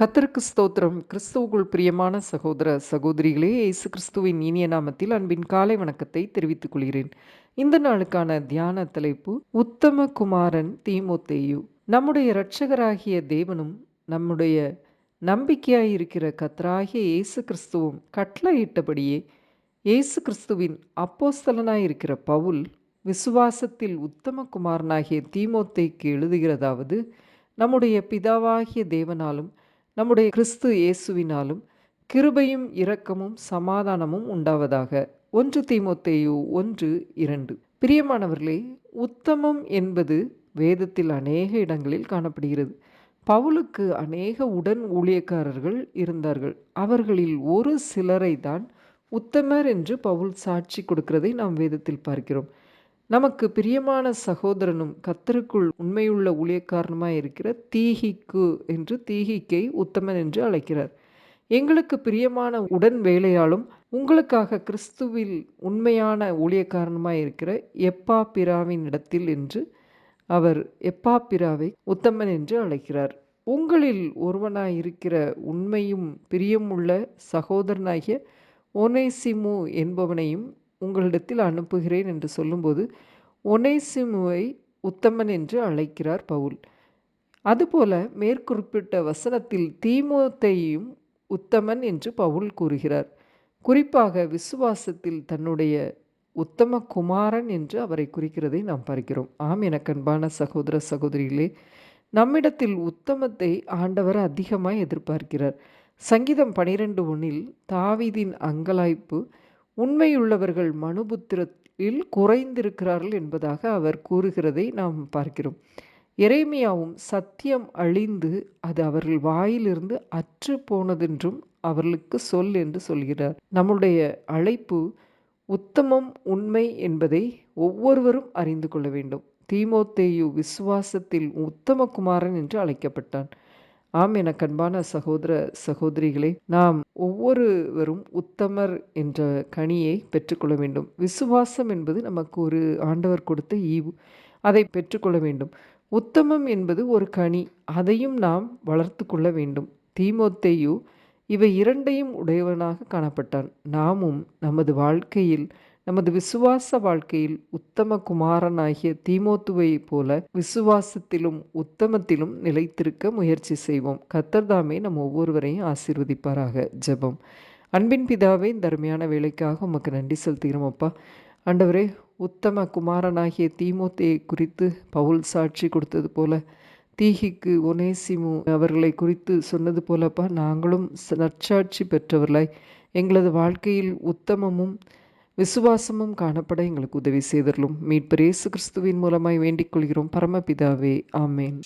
கத்தருக்கு ஸ்தோத்திரம். கிறிஸ்துவுக்குள் பிரியமான சகோதர சகோதரிகளே இயேசு கிறிஸ்துவின் இனிய நாமத்தில் அன்பின் காலை வணக்கத்தை தெரிவித்துக் கொள்கிறேன். இந்த நாளுக்கான தியான தலைப்பு உத்தம குமாரன் தீமோத்தேயு. நம்முடைய இரட்சகராகிய தேவனும் நம்முடைய நம்பிக்கையாயிருக்கிற கத்தராகிய இயேசு கிறிஸ்துவும் கட்டளையிட்டபடியே இயேசு கிறிஸ்துவின் அப்போஸ்தலனாயிருக்கிற பவுல் விசுவாசத்தில் உத்தம குமாரனாகிய தீமோத்தேக்கு எழுதுகிறதாவது நம்முடைய பிதாவாகிய தேவனாலும் நம்முடைய கிறிஸ்து இயேசுவினாலும் கிருபையும் இரக்கமும் சமாதானமும் உண்டாவதாக. ஒன்று தீமோத்தேயு ஒன்று இரண்டு. பிரியமானவர்களே உத்தமம் என்பது வேதத்தில் அநேக இடங்களில் காணப்படுகிறது. பவுலுக்கு அநேக உடன் ஊழியக்காரர்கள் இருந்தார்கள். அவர்களில் ஒரு சிலரை தான் உத்தமர் என்று பவுல் சாட்சி கொடுக்கிறதை நாம் வேதத்தில் பார்க்கிறோம். நமக்கு பிரியமான சகோதரனும் கத்தருக்குள் உண்மையுள்ள ஊழியக்காரனுமாய் இருக்கிற தீகிக்கு என்று தீகிக்கை உத்தமன் என்று அழைக்கிறார். எங்களுக்கு பிரியமான உடன் வேலையாலும் உங்களுக்காக கிறிஸ்துவில் உண்மையான ஊழியக்காரனுமாய் இருக்கிற எப்பா பிராவின் இடத்தில் என்று அவர் எப்பா பிராவை உத்தமன் என்று அழைக்கிறார். உங்களில் ஒருவனாய் இருக்கிற உண்மையும் பிரியமுள்ள சகோதரனாகிய ஒனேசிமு என்பவனையும் உங்களிடத்தில் அனுப்புகிறேன் என்று சொல்லும்போது ஒனேசிமுவை உத்தமன் என்று அழைக்கிறார் பவுல். அதுபோல மேற்குறிப்பிட்ட வசனத்தில் தீமோத்தையும் உத்தமன் என்று பவுல் கூறுகிறார். குறிப்பாக விசுவாசத்தில் தன்னுடைய உத்தம குமாரன் என்று அவரை குறிக்கிறதை நாம் பார்க்கிறோம். ஆம் எனக்கன்பான சகோதர சகோதரிகளே நம்மிடத்தில் உத்தமத்தை ஆண்டவர் அதிகமாய் எதிர்பார்க்கிறார். சங்கீதம் பனிரெண்டு ஒன்றில் தாவிதின் அங்கலாய்ப்பு உண்மையுள்ளவர்கள் மனுபுத்திரத்தில் குறைந்திருக்கிறார்கள் என்பதாக அவர் கூறுகிறதை நாம் பார்க்கிறோம். எரேமியாவும் சத்தியம் அழிந்து அது அவர்கள் வாயிலிருந்து அற்று போனதென்றும் அவர்களுக்கு சொல் என்று சொல்கிறார். நம்முடைய அழைப்பு உத்தமம் உண்மை என்பதை ஒவ்வொருவரும் அறிந்து கொள்ள வேண்டும். தீமோத்தேயு விசுவாசத்தில் உத்தம குமாரன் என்று அழைக்கப்பட்டான். ஆம் என கண்பான சகோதர சகோதரிகளே நாம் ஒவ்வொருவரும் உத்தமர் என்ற கனியை பெற்றுக்கொள்ள வேண்டும். விசுவாசம் என்பது நமக்கு ஒரு ஆண்டவர் கொடுத்த ஈவு. அதை பெற்றுக்கொள்ள வேண்டும். உத்தமம் என்பது ஒரு கனி. அதையும் நாம் வளர்த்து கொள்ள வேண்டும். தீமோத்தேயு இவை இரண்டையும் உடையவனாக காணப்பட்டான். நாமும் நமது வாழ்க்கையில் நமது விசுவாச வாழ்க்கையில் உத்தம குமாரனாகிய தீமோத்துவையைப் போல விசுவாசத்திலும் உத்தமத்திலும் நிலைத்திருக்க முயற்சி செய்வோம். கத்தர்தாமே நம் ஒவ்வொருவரையும் ஆசீர்வதிப்பாராக. ஜெபம். அன்பின் பிதாவே இந்த அருமையான வேலைக்காக உமக்கு நன்றி செலுத்துகிறோம் அப்பா. ஆண்டவரே உத்தம குமாரனாகிய தீமோத்தையை குறித்து பவுல் சாட்சி கொடுத்தது போல தீகிக்கு ஒனேசிமு அவர்களை குறித்து சொன்னது போலப்பா நாங்களும் நற்சாட்சி பெற்றவர்களாய் எங்களது வாழ்க்கையில் உத்தமமும் விசுவாசமும் காணப்பட எங்களுக்கு உதவி செய்தரலும் மீட்பர் இயேசு கிறிஸ்துவின் மூலமாய் வேண்டிக் கொள்கிறோம். பரமபிதாவே ஆமேன்.